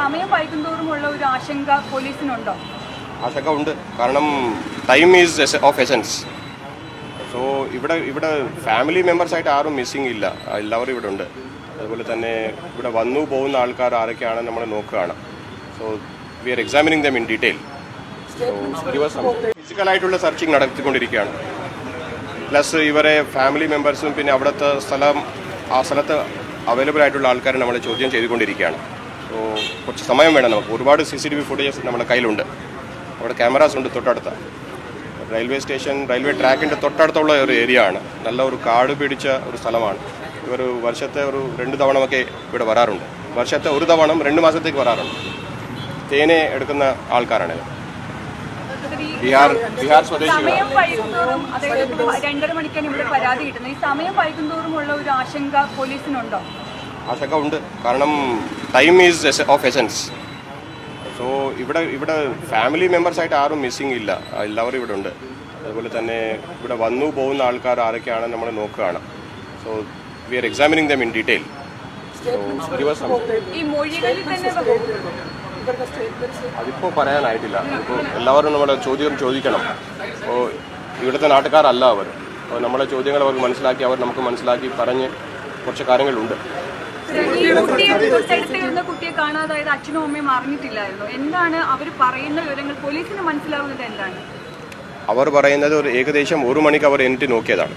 സമയം വൈകുന്തോറുമുള്ള ഒരു ആശങ്ക പോലീസിനുണ്ടോ? ആശങ്ക ഉണ്ട്. കാരണം time is of essence so ഇവിടെ ഇവിടെ ഫാമിലി മെമ്പേഴ്സായിട്ട് ആരും മിസ്സിംഗ് ഇല്ല. എല്ലാവരും ഇവിടെ ഉണ്ട്. അതുപോലെ തന്നെ ഇവിടെ വന്നു പോകുന്ന ആൾക്കാർ ആരൊക്കെയാണ് നമ്മൾ നോക്കുകയാണ്. So we are examining them in detail ഫിസിക്കലായിട്ടുള്ള searching നടത്തിക്കൊണ്ടിരിക്കുകയാണ്. പ്ലസ് ഇവരെ ഫാമിലി മെമ്പേഴ്സും പിന്നെ അവിടുത്തെ സ്ഥലം ആ സ്ഥലത്ത് അവൈലബിൾ ആയിട്ടുള്ള ആൾക്കാരെ നമ്മൾ ചോദ്യം ചെയ്തുകൊണ്ടിരിക്കുകയാണ്. സോ കുറച്ച് സമയം വേണം നമുക്ക്. ഒരുപാട് C C T V footages നമ്മുടെ കയ്യിലുണ്ട്. അവിടെ ക്യാമറാസ് ഉണ്ട് തൊട്ടടുത്ത. റെയിൽവേ സ്റ്റേഷൻ റെയിൽവേ ട്രാക്കിന്റെ തൊട്ടടുത്തുള്ള ഒരു ഏരിയ ആണ്. നല്ല ഒരു കാട് പിടിച്ച ഒരു സ്ഥലമാണ്. ഇവർ വർഷത്തെ ഒരു രണ്ട് തവണമൊക്കെ ഇവിടെ വരാറുണ്ട്. വർഷത്തെ ഒരു തവണ രണ്ട് മാസത്തേക്ക് വരാറുണ്ട്. തേനെ എടുക്കുന്ന ആൾക്കാരാണ് ബീഹാർ ബീഹാർ സ്വദേശികളാണ്. സമയം വൈകുന്തോറും അതായത് രണ്ടര മണിക്കാണ് ഇവിടെ പരാതി കിട്ടുന്നത്. ഈ സമയം വൈകുന്തോറുമുള്ള ഒരു ആശങ്ക പോലീസിനുണ്ടോ? ആശങ്ക ഉണ്ട് കാരണം time is of essence so ഇവിടെ ഇവിടെ ഫാമിലി മെമ്പേഴ്സായിട്ട് ആരും മിസ്സിങ് ഇല്ല. എല്ലാവരും ഇവിടെ ഉണ്ട്. അതുപോലെ തന്നെ ഇവിടെ വന്നു പോകുന്ന ആൾക്കാർ ആരൊക്കെയാണ് നമ്മൾ നോക്കുകയാണ്. So we are examining them in detail അതിപ്പോൾ പറയാനായിട്ടില്ല. ഇപ്പോൾ എല്ലാവരും നമ്മുടെ ചോദ്യം ചോദിക്കണം. അപ്പോൾ ഇവിടുത്തെ നാട്ടുകാരല്ല അവർ. അപ്പോൾ നമ്മളെ ചോദ്യങ്ങൾ അവർക്ക് മനസ്സിലാക്കി അവർ നമുക്ക് മനസ്സിലാക്കി പറഞ്ഞ് കുറച്ച് കാര്യങ്ങളുണ്ട്. ഈ കുട്ടിയെ കുട്ടിയെ കാണാതായത് അച്ഛനും അമ്മയും അറിഞ്ഞിട്ടില്ലായിരുന്നു. എന്താണ് അവർ പറയുന്ന വിവരങ്ങൾ? പോലീസിന് മനസ്സിലാവുന്നത് എന്താണ്? അവർ പറയുന്നത് ഒരു ഏകദേശം ഒരു മണിക്ക് അവർ എന്നിട്ട് നോക്കിയതാണ്.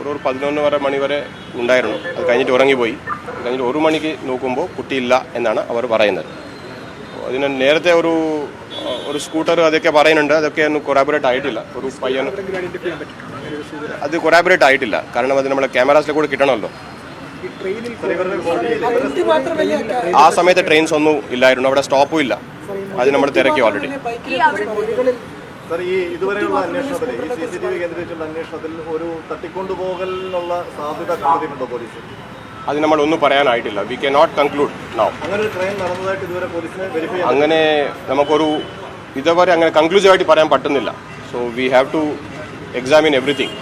ഒരു ഒരു പതിനൊന്ന് വരെ മണി വരെ ഉണ്ടായിരുന്നു. അത് കഴിഞ്ഞിട്ട് ഉറങ്ങിപ്പോയി. അത് കഴിഞ്ഞിട്ട് ഒരു മണിക്ക് നോക്കുമ്പോൾ കുട്ടിയില്ല എന്നാണ് അവർ പറയുന്നത്. അതിന് നേരത്തെ ഒരു ഒരു സ്കൂട്ടർ അതൊക്കെ പറയുന്നുണ്ട്. അതൊക്കെ ഒന്നും കൊറാബറേറ്റ് ആയിട്ടില്ല. ഒരു പയ്യൻ അത് കൊറാബറേറ്റ് ആയിട്ടില്ല. കാരണം അത് നമ്മളെ ക്യാമറാസിൽ കൂടെ കിട്ടണമല്ലോ. ആ സമയത്ത് ട്രെയിൻസ് ഒന്നും ഇല്ലായിരുന്നു. അവിടെ സ്റ്റോപ്പും ഇല്ല. അത് നമ്മൾ തിരക്കി ഓൾറെഡി ഈ ഈ ഇതുവരെയുള്ള അന്വേഷണത്തിൽ ഈ സി സി ടി വി കേന്ദ്രീകരിച്ചുള്ള അന്വേഷണത്തിൽ ഒരു തട്ടിക്കൊണ്ടുപോകലിനുള്ള സാധ്യത കണ്ടെത്തിയിട്ടുണ്ടോ പോലീസ്? അത് നമ്മൾ ഒന്നും പറയാനായിട്ടില്ല. We can not conclude now അങ്ങനെ ട്രെയിൻ നടന്നതായിട്ട് ഇതുവരെ പോലീസിനെ വെരിഫൈ ചെയ്യാൻ അങ്ങനെ നമുക്കൊരു ഇതുവരെ അങ്ങനെ കൺക്ലൂസീവായിട്ട് പറയാൻ പറ്റുന്നില്ല. So we have to examine everything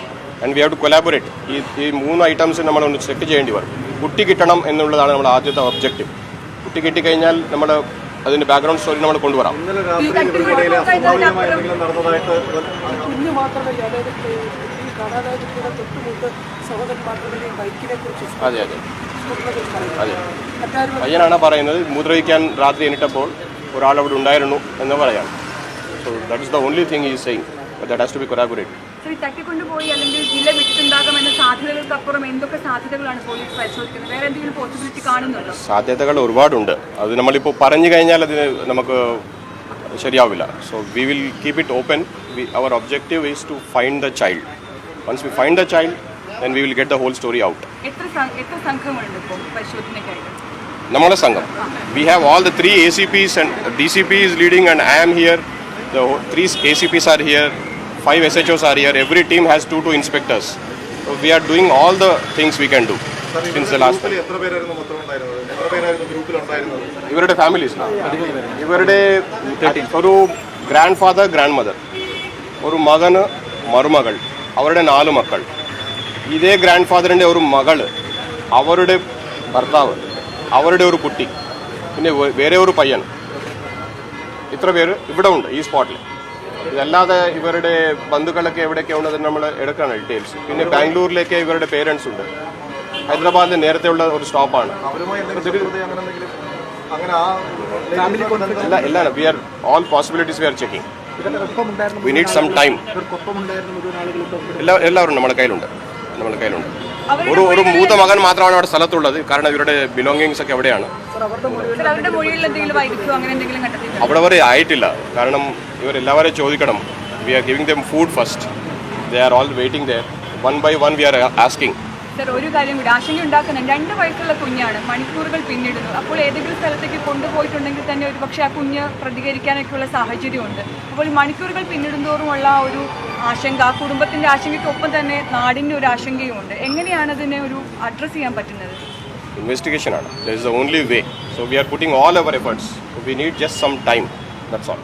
and we have to collaborate ഈ ഈ മൂന്ന് ഐറ്റംസ് നമ്മൾ ഒന്ന് ചെക്ക് ചെയ്യേണ്ടി വരും. കുട്ടി കിട്ടണം എന്നുള്ളതാണ് നമ്മുടെ ആദ്യത്തെ ഒബ്ജക്റ്റീവ് കുട്ടി കിട്ടിക്കഴിഞ്ഞാൽ നമ്മൾ അതിന്റെ ബാക്ക്ഗ്രൗണ്ട് സ്റ്റോറി നമ്മൾ കൊണ്ടുവരാം. അതെ അതെ. അതെ. അയ്യനാണ് പറയുന്നത് മൂത്രയിക്കാൻ രാത്രി എണീറ്റപ്പോൾ ഒരാൾ അവിടെ ഉണ്ടായിരുന്നു എന്ന് പറയാം. So that is the only thing is saying that has to be collaborate ഈ തട്ടിക്കൊണ്ടുപോയി അല്ലെങ്കിൽ ജില്ല വിട്ടിട്ടുണ്ടാകാമെന്ന സാധ്യതകൾക്കപ്പുറം എന്തൊക്കെ സാധ്യതകളാണ് പോലീസ് പരിശോധിക്കുന്നത്? വേറെ എന്തെങ്കിലും പോസിബിലിറ്റി കാണുന്നുണ്ടോ? സാധ്യതകൾ ഒരുപാടുണ്ട്. അത് നമ്മളിപ്പോൾ പറഞ്ഞു കഴിഞ്ഞാൽ അതിന് നമുക്ക് ശരിയാവില്ല. So we will keep it open our objective is to find the child once we find the child then we will get the whole story out എത്ര സം- എത്ര സംഘമുണ്ട് ഇപ്പോൾ പരിശോധനയ്ക്കായിട്ട്? നമ്മുടെ സംഘം. We have all the three A C Ps and D C P is leading and I am here the three A C Ps are here five S H Os are here every team has two two inspectors so we are doing all the things we can do since the last ഗ്രൂപ്പിൽ എത്ര പേരായിരുന്നു മൊത്തം ഉണ്ടായിരുന്നത് എത്ര പേരായിരുന്നു ഗ്രൂപ്പിൽ ഉണ്ടായിരുന്നത് ഇവരുടെ ഫാമിലീസ് ഇവരുടെ ഒരു ഗ്രാൻഡ് ഫാദർ ഗ്രാൻഡ് മദർ ഒരു മകന് മരുമകൾ അവരുടെ നാല് മക്കൾ. ഇതേ ഗ്രാൻഡ് ഫാദറിന്റെ ഒരു മകൾ അവരുടെ ഭർത്താവ് അവരുടെ ഒരു കുട്ടി പിന്നെ വേറെ ഒരു പയ്യൻ. ഇത്ര പേര് ഇവിടെ ഉണ്ട് ഈ സ്പോട്ടിൽ ഇതല്ലാതെ ഇവരുടെ ബന്ധുക്കളൊക്കെ എവിടെയൊക്കെ ഉള്ളത് നമ്മൾ എടുക്കാണ് ഡീറ്റെയിൽസ്. പിന്നെ ബാംഗ്ലൂരിലേക്ക് ഇവരുടെ പേരൻസ് ഉണ്ട്. ഹൈദരാബാദിൽ നേരത്തെ ഉള്ള ഒരു സ്റ്റോപ്പാണ് അല്ല ഇല്ല അങ്ങനെ എന്തെങ്കിലും? അങ്ങനെ ആ ഫാമിലി എല്ലാ എല്ലാം we are all possibilities we are checking we need some time എല്ലാ എല്ലാവരും നമ്മുടെ കയ്യിലുണ്ട്. നമ്മുടെ കയ്യിലുണ്ട്. ഒരു ഒരു മൂത്ത മകൻ മാത്രമാണ് അവിടെ സ്ഥലത്തുള്ളത്. കാരണം ഇവരുടെ ബിലോങ്ങിങ്സ് ഒക്കെ എവിടെയാണ്? സർ, അവരുടെ മൊഴിയിൽ എന്തെങ്കിലും വൈകിട്ടോ അങ്ങനെ എന്തെങ്കിലും കണ്ടെത്തിയിട്ടുണ്ടോ? അവിടെ വരെ ആയിട്ടില്ല. കാരണം ഇവരെല്ലാവരെയും ചോദിക്കണം. We are giving them food first they are all waiting there one by one we are asking ഒരു കാര്യം കൂടി. ആശങ്ക ഉണ്ടാക്കുന്ന. രണ്ട് വയസ്സുള്ള കുഞ്ഞാണ് മണിക്കൂറുകൾ പിന്നിടുന്നു. അപ്പോൾ ഏതെങ്കിലും സ്ഥലത്തേക്ക് കൊണ്ടുപോയിട്ടുണ്ടെങ്കിൽ തന്നെ ഒരു പക്ഷേ ആ കുഞ്ഞ് പ്രതികരിക്കാനൊക്കെയുള്ള സാഹചര്യമുണ്ട്. അപ്പോൾ മണിക്കൂറുകൾ പിന്നിടുന്തോറുമുള്ള ആ ഒരു ആശങ്ക ആ കുടുംബത്തിന്റെ ആശങ്കയ്ക്കൊപ്പം തന്നെ നാടിന്റെ ഒരു ആശങ്കയും ഉണ്ട് എങ്ങനെയാണ് അതിനെ ഒരു അഡ്രസ്സ് ചെയ്യാൻ പറ്റുന്നത്? ഇൻവെസ്റ്റിഗേഷൻ ആണ്. That is the only way so we are putting all our efforts we need just some time that's all